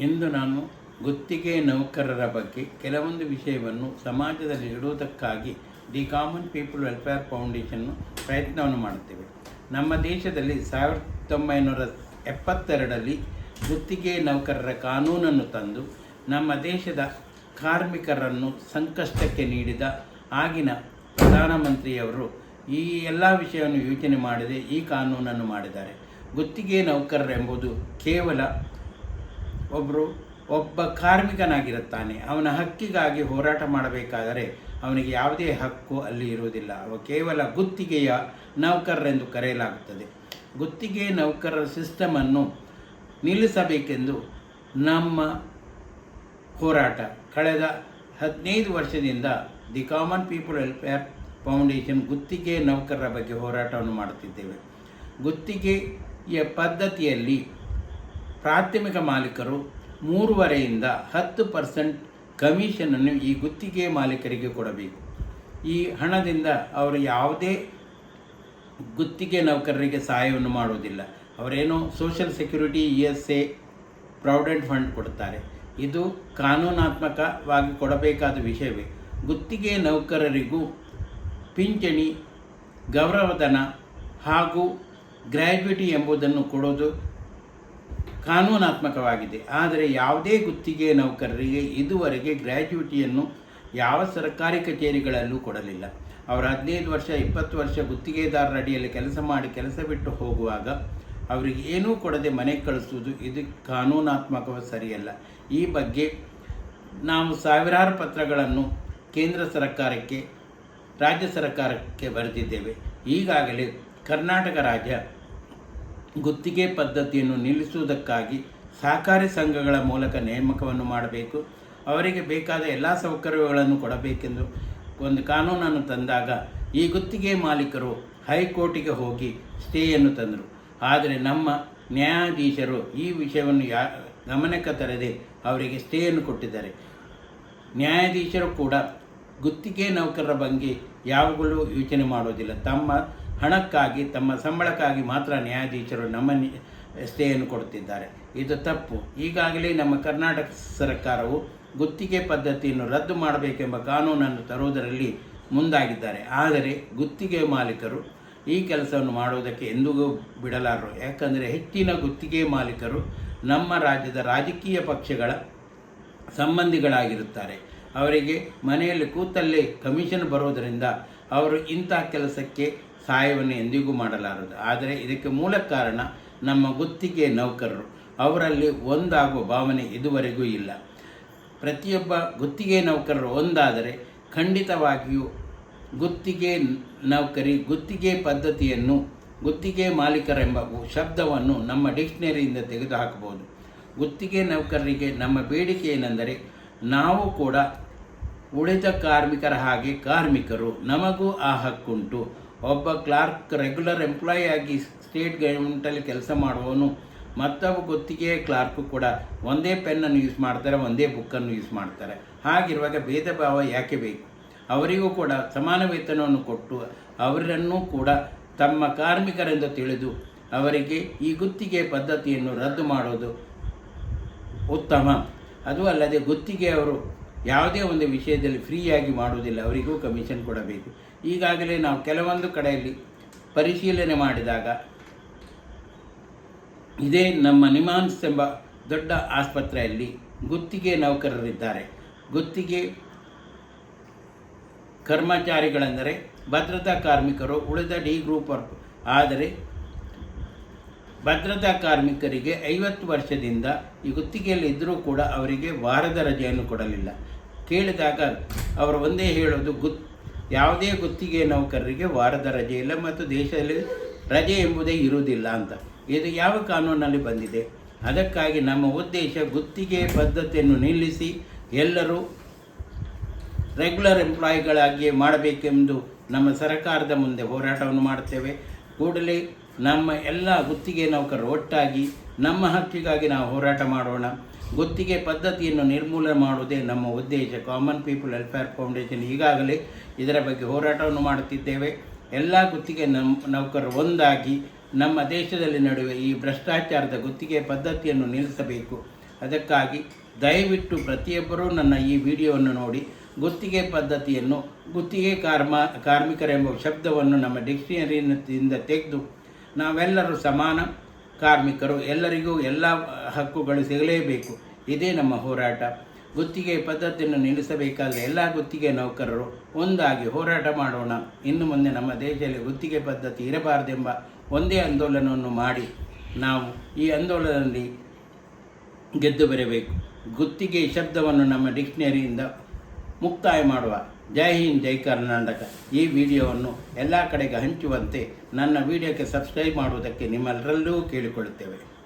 ಇಂದು ನಾನು ಗುತ್ತಿಗೆ ನೌಕರರ ಬಗ್ಗೆ ಕೆಲವೊಂದು ವಿಷಯವನ್ನು ಸಮಾಜದಲ್ಲಿ ಇಡುವುದಕ್ಕಾಗಿ ದಿ ಕಾಮನ್ ಪೀಪಲ್ ವೆಲ್ಫೇರ್ ಫೌಂಡೇಶನ್ನು ಪ್ರಯತ್ನವನ್ನು ಮಾಡುತ್ತೇವೆ. ನಮ್ಮ ದೇಶದಲ್ಲಿ ಸಾವಿರದ ಒಂಬೈನೂರ ಎಪ್ಪತ್ತೆರಡರಲ್ಲಿ ಗುತ್ತಿಗೆ ನೌಕರರ ಕಾನೂನನ್ನು ತಂದು ನಮ್ಮ ದೇಶದ ಕಾರ್ಮಿಕರನ್ನು ಸಂಕಷ್ಟಕ್ಕೆ ನೀಡಿದ ಆಗಿನ ಪ್ರಧಾನಮಂತ್ರಿಯವರು ಈ ಎಲ್ಲ ವಿಷಯವನ್ನು ಯೋಚನೆ ಮಾಡದೆ ಈ ಕಾನೂನನ್ನು ಮಾಡಿದ್ದಾರೆ. ಗುತ್ತಿಗೆ ನೌಕರರೆಂಬುದು ಕೇವಲ ಒಬ್ಬರು ಒಬ್ಬ ಕಾರ್ಮಿಕನಾಗಿರುತ್ತಾನೆ. ಅವನ ಹಕ್ಕಿಗಾಗಿ ಹೋರಾಟ ಮಾಡಬೇಕಾದರೆ ಅವನಿಗೆ ಯಾವುದೇ ಹಕ್ಕು ಅಲ್ಲಿ ಇರುವುದಿಲ್ಲ. ಅವ ಕೇವಲ ಗುತ್ತಿಗೆಯ ನೌಕರರೆಂದು ಕರೆಯಲಾಗುತ್ತದೆ. ಗುತ್ತಿಗೆ ನೌಕರರ ಸಿಸ್ಟಮನ್ನು ನಿಲ್ಲಿಸಬೇಕೆಂದು ನಮ್ಮ ಹೋರಾಟ. ಕಳೆದ ಹದಿನೈದು ವರ್ಷದಿಂದ the common people welfare foundation ಗುತ್ತಿಗೆ ನೌಕರರ ಬಗ್ಗೆ ಹೋರಾಟವನ್ನು ಮಾಡುತ್ತಿದ್ದೇವೆ. ಗುತ್ತಿಗೆಯ ಪದ್ಧತಿಯಲ್ಲಿ ಪ್ರಾಥಮಿಕ ಮಾಲೀಕರು ಮೂರುವರೆಯಿಂದ ಹತ್ತು ಪರ್ಸೆಂಟ್ ಕಮಿಷನನ್ನು ಈ ಗುತ್ತಿಗೆ ಮಾಲೀಕರಿಗೆ ಕೊಡಬೇಕು. ಈ ಹಣದಿಂದ ಅವರು ಯಾವುದೇ ಗುತ್ತಿಗೆ ನೌಕರರಿಗೆ ಸಹಾಯವನ್ನು ಮಾಡುವುದಿಲ್ಲ ಅವರೇನೋ social security E S A provident fund ಕೊಡುತ್ತಾರೆ. ಇದು ಕಾನೂನಾತ್ಮಕವಾಗಿ ಕೊಡಬೇಕಾದ ವಿಷಯವೇ. ಗುತ್ತಿಗೆ ನೌಕರರಿಗೂ ಪಿಂಚಣಿ, ಗೌರವಧನ ಹಾಗೂ ಗ್ರ್ಯಾಜ್ಯುಟಿ ಎಂಬುದನ್ನು ಕೊಡೋದು ಕಾನೂನಾತ್ಮಕವಾಗಿದೆ. ಆದರೆ ಯಾವುದೇ ಗುತ್ತಿಗೆ ನೌಕರರಿಗೆ ಇದುವರೆಗೆ ಗ್ರ್ಯಾಜ್ಯುಟಿಯನ್ನು ಯಾವ ಸರ್ಕಾರಿ ಕಚೇರಿಗಳಲ್ಲೂ ಕೊಡಲಿಲ್ಲ. ಅವರು ಹದಿನೈದು ವರ್ಷ, ಇಪ್ಪತ್ತು ವರ್ಷ ಗುತ್ತಿಗೆದಾರರ ಅಡಿಯಲ್ಲಿ ಕೆಲಸ ಮಾಡಿ ಕೆಲಸ ಬಿಟ್ಟು ಹೋಗುವಾಗ ಅವರಿಗೆ ಏನೂ ಕೊಡದೆ ಮನೆಗೆ ಕಳಿಸುವುದು ಇದು ಕಾನೂನಾತ್ಮಕವೂ ಸರಿಯಲ್ಲ. ಈ ಬಗ್ಗೆ ನಾವು ಸಾವಿರಾರು ಪತ್ರಗಳನ್ನು ಕೇಂದ್ರ ಸರ್ಕಾರಕ್ಕೆ, ರಾಜ್ಯ ಸರ್ಕಾರಕ್ಕೆ ಬರೆದಿದ್ದೇವೆ. ಈಗಾಗಲೇ ಕರ್ನಾಟಕ ರಾಜ್ಯ ಗುತ್ತಿಗೆ ಪದ್ಧತಿಯನ್ನು ನಿಲ್ಲಿಸುವುದಕ್ಕಾಗಿ ಸಹಕಾರಿ ಸಂಘಗಳ ಮೂಲಕ ನೇಮಕವನ್ನು ಮಾಡಬೇಕು. ಅವರಿಗೆ ಬೇಕಾದ ಎಲ್ಲ ಸೌಕರ್ಯಗಳನ್ನು ಕೊಡಬೇಕೆಂದು ಒಂದು ಕಾನೂನನ್ನು ತಂದಾಗ ಈ ಗುತ್ತಿಗೆ ಮಾಲೀಕರು ಹೈಕೋರ್ಟಿಗೆ ಹೋಗಿ ಸ್ಟೇಯನ್ನು ತಂದರು. ಆದರೆ ನಮ್ಮ ನ್ಯಾಯಾಧೀಶರು ಈ ವಿಷಯವನ್ನು ಯಾ, ಗಮನಕ್ಕೆ ತರದೆ ಅವರಿಗೆ ಸ್ಟೇಯನ್ನು ಕೊಟ್ಟಿದ್ದಾರೆ. ನ್ಯಾಯಾಧೀಶರು ಕೂಡ ಗುತ್ತಿಗೆ ನೌಕರರ ಬಗ್ಗೆ ಯಾವಾಗಲೂ ಯೋಚನೆ ಮಾಡೋದಿಲ್ಲ ತಮ್ಮ ಹಣಕ್ಕಾಗಿ, ತಮ್ಮ ಸಂಬಳಕ್ಕಾಗಿ ಮಾತ್ರ ನ್ಯಾಯಾಧೀಶರು ನಮ್ಮ ಸ್ಟೇಯನ್ನು ಕೊಡುತ್ತಿದ್ದಾರೆ. ಇದು ತಪ್ಪು. ಈಗಾಗಲೇ ನಮ್ಮ ಕರ್ನಾಟಕ ಸರ್ಕಾರವು ಗುತ್ತಿಗೆ ಪದ್ಧತಿಯನ್ನು ರದ್ದು ಮಾಡಬೇಕೆಂಬ ಕಾನೂನನ್ನು ತರುವುದರಲ್ಲಿ ಮುಂದಾಗಿದ್ದಾರೆ. ಆದರೆ ಗುತ್ತಿಗೆ ಮಾಲೀಕರು ಈ ಕೆಲಸವನ್ನು ಮಾಡುವುದಕ್ಕೆ ಎಂದಿಗೂ ಬಿಡಲಾರರು. ಯಾಕಂದರೆ ಹೆಚ್ಚಿನ ಗುತ್ತಿಗೆ ಮಾಲೀಕರು ನಮ್ಮ ರಾಜ್ಯದ ರಾಜಕೀಯ ಪಕ್ಷಗಳ ಸಂಬಂಧಿಗಳಾಗಿರುತ್ತಾರೆ. ಅವರಿಗೆ ಮನೆಯಲ್ಲಿ ಕೂತಲ್ಲೇ ಕಮಿಷನ್ ಬರೋದರಿಂದ ಅವರು ಇಂಥ ಕೆಲಸಕ್ಕೆ ಸಹಾಯವನ್ನು ಎಂದಿಗೂ ಮಾಡಲಾರದು. ಆದರೆ ಇದಕ್ಕೆ ಮೂಲ ಕಾರಣ ನಮ್ಮ ಗುತ್ತಿಗೆ ನೌಕರರು. ಅವರಲ್ಲಿ ಒಂದಾಗುವ ಭಾವನೆ ಇದುವರೆಗೂ ಇಲ್ಲ. ಪ್ರತಿಯೊಬ್ಬ ಗುತ್ತಿಗೆ ನೌಕರರು ಒಂದಾದರೆ ಖಂಡಿತವಾಗಿಯೂ ಗುತ್ತಿಗೆ ನೌಕರಿ, ಗುತ್ತಿಗೆ ಪದ್ಧತಿಯನ್ನು, ಗುತ್ತಿಗೆ ಮಾಲೀಕರೆಂಬ ಶಬ್ದವನ್ನು ನಮ್ಮ ಡಿಕ್ಷನರಿಯಿಂದ ತೆಗೆದುಹಾಕಬಹುದು. ಗುತ್ತಿಗೆ ನೌಕರರಿಗೆ ನಮ್ಮ ಬೇಡಿಕೆ ಏನೆಂದರೆ ನಾವು ಕೂಡ ಉಳಿದ ಕಾರ್ಮಿಕರ ಹಾಗೆ ಕಾರ್ಮಿಕರು. ನಮಗೂ ಆ ಹಕ್ಕುಂಟು. ಒಬ್ಬ ಕ್ಲಾರ್ಕ್ ರೆಗ್ಯುಲರ್ ಎಂಪ್ಲಾಯಿ ಆಗಿ ಸ್ಟೇಟ್ ಗೌರ್ಮೆಂಟಲ್ಲಿ ಕೆಲಸ ಮಾಡುವವನು ಮತ್ತೊಬ್ಬ ಗುತ್ತಿಗೆ ಕ್ಲಾರ್ಕು ಕೂಡ ಒಂದೇ ಪೆನ್ನನ್ನು ಯೂಸ್ ಮಾಡ್ತಾರೆ, ಒಂದೇ ಬುಕ್ಕನ್ನು ಯೂಸ್ ಮಾಡ್ತಾರೆ. ಹಾಗಿರುವಾಗ ಭೇದ ಭಾವ ಯಾಕೆ ಬೇಕು? ಅವರಿಗೂ ಕೂಡ ಸಮಾನ ವೇತನವನ್ನು ಕೊಟ್ಟು ಅವರನ್ನು ಕೂಡ ತಮ್ಮ ಕಾರ್ಮಿಕರೆಂದು ತಿಳಿದು ಅವರಿಗೆ ಈ ಗುತ್ತಿಗೆ ಪದ್ಧತಿಯನ್ನು ರದ್ದು ಮಾಡೋದು ಉತ್ತಮ. ಅದು ಅಲ್ಲದೆ ಗುತ್ತಿಗೆ ಅವರು ಯಾವುದೇ ಒಂದು ವಿಷಯದಲ್ಲಿ ಫ್ರೀಯಾಗಿ ಮಾಡುವುದಿಲ್ಲ, ಅವರಿಗೂ ಕಮಿಷನ್ ಕೊಡಬೇಕು. ಈಗಾಗಲೇ ನಾವು ಕೆಲವೊಂದು ಕಡೆಯಲ್ಲಿ ಪರಿಶೀಲನೆ ಮಾಡಿದಾಗ ಇದೇ ನಮ್ಮ ನಿಮಾನ್ಸ್ ಎಂಬ ದೊಡ್ಡ ಆಸ್ಪತ್ರೆಯಲ್ಲಿ ಗುತ್ತಿಗೆ ನೌಕರರಿದ್ದಾರೆ. ಗುತ್ತಿಗೆ ಕರ್ಮಚಾರಿಗಳೆಂದರೆ ಭದ್ರತಾ ಕಾರ್ಮಿಕರು, ಉಳಿದ ಡಿ ಗ್ರೂಪ್ ಆದರೆ ಭದ್ರತಾ ಕಾರ್ಮಿಕರಿಗೆ ಐವತ್ತು ವರ್ಷದಿಂದ ಈ ಗುತ್ತಿಗೆಯಲ್ಲಿ ಇದ್ದರೂ ಕೂಡ ಅವರಿಗೆ ವಾರದ ರಜೆಯನ್ನು ಕೊಡಲಿಲ್ಲ. ಕೇಳಿದಾಗ ಅವರು ಒಂದೇ ಹೇಳೋದು, ಗುತ್, ಯಾವುದೇ ಗುತ್ತಿಗೆ ನೌಕರರಿಗೆ ವಾರದ ರಜೆ ಇಲ್ಲ ಮತ್ತು ದೇಶದಲ್ಲಿ ರಜೆ ಎಂಬುದೇ ಇರುವುದಿಲ್ಲ ಅಂತ. ಇದು ಯಾವ ಕಾನೂನಲ್ಲಿ ಬಂದಿದೆ? ಅದಕ್ಕಾಗಿ ನಮ್ಮ ಉದ್ದೇಶ ಗುತ್ತಿಗೆ ಪದ್ಧತಿಯನ್ನು ನಿಲ್ಲಿಸಿ ಎಲ್ಲರೂ ರೆಗ್ಯುಲರ್ ಎಂಪ್ಲಾಯಿಗಳಾಗಿಯೇ ಮಾಡಬೇಕೆಂದು ನಮ್ಮ ಸರ್ಕಾರದ ಮುಂದೆ ಹೋರಾಟವನ್ನು ಮಾಡುತ್ತೇವೆ. ಕೂಡಲೇ ನಮ್ಮ ಎಲ್ಲ ಗುತ್ತಿಗೆ ನೌಕರರು ಒಟ್ಟಾಗಿ ನಮ್ಮ ಹಕ್ಕಿಗಾಗಿ ನಾವು ಹೋರಾಟ ಮಾಡೋಣ. ಗುತ್ತಿಗೆ ಪದ್ಧತಿಯನ್ನು ನಿರ್ಮೂಲನೆ ಮಾಡುವುದೇ ನಮ್ಮ ಉದ್ದೇಶ. ಕಾಮನ್ ಪೀಪಲ್ ವೆಲ್ಫೇರ್ ಫೌಂಡೇಶನ್ ಈಗಾಗಲೇ ಇದರ ಬಗ್ಗೆ ಹೋರಾಟವನ್ನು ಮಾಡುತ್ತಿದ್ದೇವೆ. ಎಲ್ಲ ಗುತ್ತಿಗೆ ನಮ್ಮ ನೌಕರರು ಒಂದಾಗಿ ನಮ್ಮ ದೇಶದಲ್ಲಿ ನಡುವೆ ಈ ಭ್ರಷ್ಟಾಚಾರದ ಗುತ್ತಿಗೆ ಪದ್ಧತಿಯನ್ನು ನಿಲ್ಲಿಸಬೇಕು. ಅದಕ್ಕಾಗಿ ದಯವಿಟ್ಟು ಪ್ರತಿಯೊಬ್ಬರೂ ನನ್ನ ಈ ವಿಡಿಯೋವನ್ನು ನೋಡಿ, ಗುತ್ತಿಗೆ ಪದ್ಧತಿಯನ್ನು ಗುತ್ತಿಗೆ ಕಾರ್ಮ, ಕಾರ್ಮಿಕರೆಂಬ ಶಬ್ದವನ್ನು ನಮ್ಮ ಡಿಕ್ಷನರಿಯಿಂದ ತೆಗೆದು ನಾವೆಲ್ಲರೂ ಸಮಾನ ಕಾರ್ಮಿಕರು, ಎಲ್ಲರಿಗೂ ಎಲ್ಲ ಹಕ್ಕುಗಳು ಸಿಗಲೇಬೇಕು. ಇದೇ ನಮ್ಮ ಹೋರಾಟ. ಗುತ್ತಿಗೆ ಪದ್ಧತಿಯನ್ನು ನಿಲ್ಲಿಸಬೇಕಾದರೆ ಎಲ್ಲ ಗುತ್ತಿಗೆ ನೌಕರರು ಒಂದಾಗಿ ಹೋರಾಟ ಮಾಡೋಣ. ಇನ್ನು ಮುಂದೆ ನಮ್ಮ ದೇಶದಲ್ಲಿ ಗುತ್ತಿಗೆ ಪದ್ಧತಿ ಇರಬಾರದೆಂಬ ಒಂದೇ ಆಂದೋಲನವನ್ನು ಮಾಡಿ ನಾವು ಈ ಆಂದೋಲನದಲ್ಲಿ ಗೆದ್ದು ಬರಬೇಕು. ಗುತ್ತಿಗೆ ಶಬ್ದವನ್ನು ನಮ್ಮ ಡಿಕ್ಷನರಿಯಿಂದ ಮುಕ್ತಾಯ ಮಾಡುವ ಜೈ ಹಿಂದ್, ಜೈ ಕರ್ನಾಟಕ. ಈ ವಿಡಿಯೋವನ್ನು ಎಲ್ಲ ಕಡೆಗೆ ಹಂಚುವಂತೆ ನನ್ನ ವಿಡಿಯೋಕ್ಕೆ ಸಬ್ಸ್ಕ್ರೈಬ್ ಮಾಡುವುದಕ್ಕೆ ನಿಮ್ಮೆಲ್ಲರಲ್ಲೂ ಕೇಳಿಕೊಳ್ಳುತ್ತೇವೆ.